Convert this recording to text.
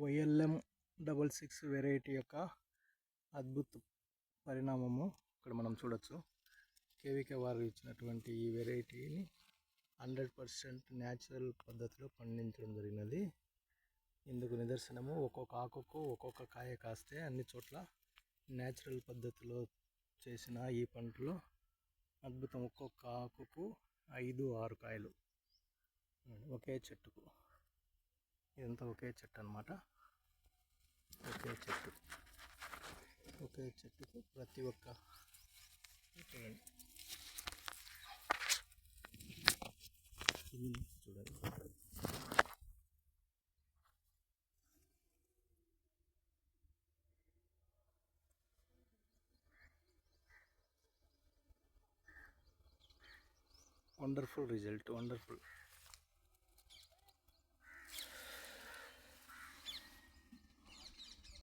YLM double six variety యొక్క అద్భుత పరిణామము ఇక్కడ మనం చూడొచ్చు. కేవీకే వారు ఇచ్చినటువంటి ఈ వెరైటీని హండ్రెడ్ పర్సెంట్ న్యాచురల్ పద్ధతిలో పండించడం జరిగినది. ఇందుకు నిదర్శనము ఒక్కొక్క ఆకుకు ఒక్కొక్క కాయ కాస్తే అన్ని చోట్ల న్యాచురల్ పద్ధతిలో చేసిన ఈ పంటలో అద్భుతం. ఒక్కొక్క ఆకుకు ఐదు ఆరు కాయలు. ఒకే చెట్టుకు. ఇదంతా ఒకే చెట్టు అనమాట ఒకే చెట్టు ఒకే చెట్టుకు ప్రతి ఒక్క చూడండి చూడండి వండర్ఫుల్ రిజల్ట్ వండర్ఫుల్